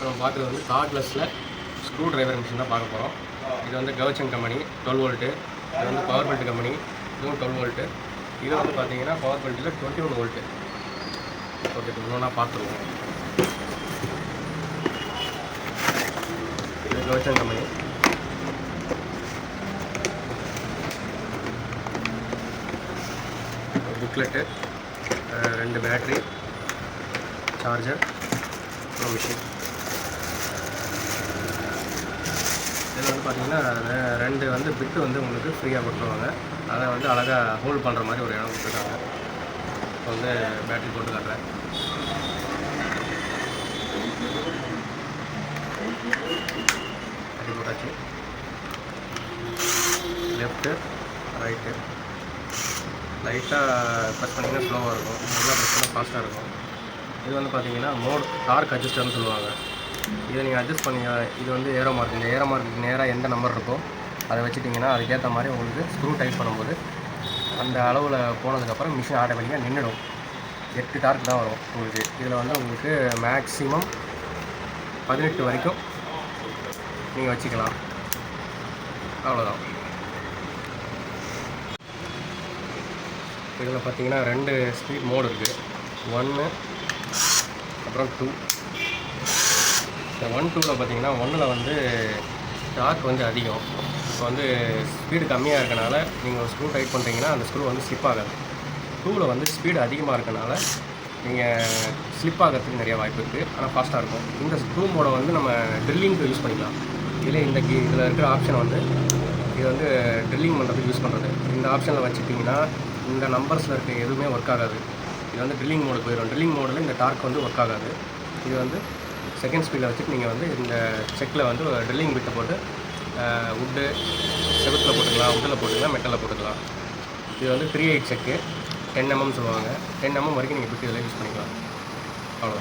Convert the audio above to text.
நம்ம பார்க்குறது வந்து கார்ட்லெஸில் ஸ்க்ரூ டிரைவர் மிஷின் தான் பார்க்க போகிறோம் இது வந்து கவர்ச்சன் கம்பெனி டுவெல் வோல்ட்டு இது வந்து பவர் பெல்ட் கம்பெனி இதுவும் டுவெல் வோல்ட்டு இது வந்து பார்த்தீங்கன்னா பவர் பெல்ட்டில் டுவெண்ட்டி ஒன் வோல்ட்டு ஓகே இன்னொன்னா பார்த்துருவோம். இது கவர்ச்சன் கம்பெனி புக்லெட்டு ரெண்டு பேட்ரி சார்ஜர் அப்புறம் மிஷின் இது வந்து பார்த்தீங்கன்னா ரெண்டு வந்து பிட்டு வந்து உங்களுக்கு ஃப்ரீயாக கொடுத்துருவாங்க. அதை வந்து அழகாக ஹோல்ட் பண்ணுற மாதிரி ஒரு இடம் கொடுத்துருக்காங்க. இப்போ வந்து பேட்டரி போட்டு காட்டுறேன். பேட்டரி போட்டாச்சு. லெஃப்ட்டு ரைட்டு லைட்டாக ப்ரெஸ் பண்ணிங்கன்னா ஸ்லோவாக இருக்கும். நல்லா ப்ரெஸ் பண்ணால் ஃபாஸ்ட்டாக இருக்கும். இது வந்து பார்த்தீங்கன்னா மோட் டார்க் அட்ஜஸ்டர்னு சொல்லுவாங்க. இதை நீங்கள் அட்ஜஸ்ட் பண்ணி இது வந்து ஏரோ மார்க் இந்த ஏரோ மார்க்கு நேராக எந்த நம்பர் இருக்கோ அதை வச்சுட்டிங்கன்னா அதுக்கேற்ற மாதிரி உங்களுக்கு ஸ்க்ரூ டைட் பண்ணும்போது அந்த அளவில் போனதுக்கப்புறம் மிஷின் ஆட்டோமேட்டிக்காக நின்றுடும் எட்டு டார்க் தான் வரும் உங்களுக்கு. இதில் வந்து உங்களுக்கு மேக்ஸிமம் பதினெட்டு வரைக்கும் நீங்கள் வச்சுக்கலாம். அவ்வளோதான் இதில் பார்த்தீங்கன்னா ரெண்டு ஸ்பீட் மோடு இருக்குது ஒன்று அப்புறம் டூ இந்த ஒன் டூவில் பார்த்தீங்கன்னா ஒன்றில் வந்து டார்க் வந்து அதிகம். இப்போ வந்து ஸ்பீடு கம்மியாக இருக்கனால நீங்கள் ஒரு ஸ்க்ரூ டைட் பண்ணுறீங்கன்னா அந்த ஸ்க்ரூ வந்து ஸ்லிப் ஆகாது. டூவில் வந்து ஸ்பீடு அதிகமாக இருக்கனால நீங்கள் ஸ்லிப் ஆகிறதுக்கு நிறைய வாய்ப்பு இருக்குது ஆனால் ஃபாஸ்ட்டாக இருக்கும். இந்த ஸ்க்ரூ மோடை வந்து நம்ம ட்ரில்லிங்க்கு யூஸ் பண்ணிக்கலாம். இதில் இந்த கி இதில் இருக்கிற ஆப்ஷன் வந்து இது வந்து ட்ரில்லிங் பண்ணுறதுக்கு யூஸ் பண்ணுறது இந்த ஆப்ஷனில் வச்சுட்டிங்கன்னா இந்த நம்பர்ஸில் இருக்க எதுவுமே ஒர்க் ஆகாது. இது வந்து ட்ரில்லிங் மோடு போயிடும். ட்ரில்லிங் மோடில் இந்த டார்க் வந்து ஒர்க் ஆகாது. இது வந்து செகண்ட் ஸ்பீடில் வச்சுட்டு நீங்கள் வந்து இந்த செக்கில் வந்து ட்ரில்லிங் பிட்டை போட்டு உட்டு செவத்தில் போட்டுக்கலாம் உட்டில் போட்டுக்கலாம் மெட்டலில் போட்டுக்கலாம். இது வந்து த்ரீ எயிட் செக்கு டென் எம்எம் சொல்லுவாங்க. டென் எம்எம் வரைக்கும் நீங்கள் பிட்டு இதில் யூஸ் பண்ணிக்கலாம். அவ்வளோ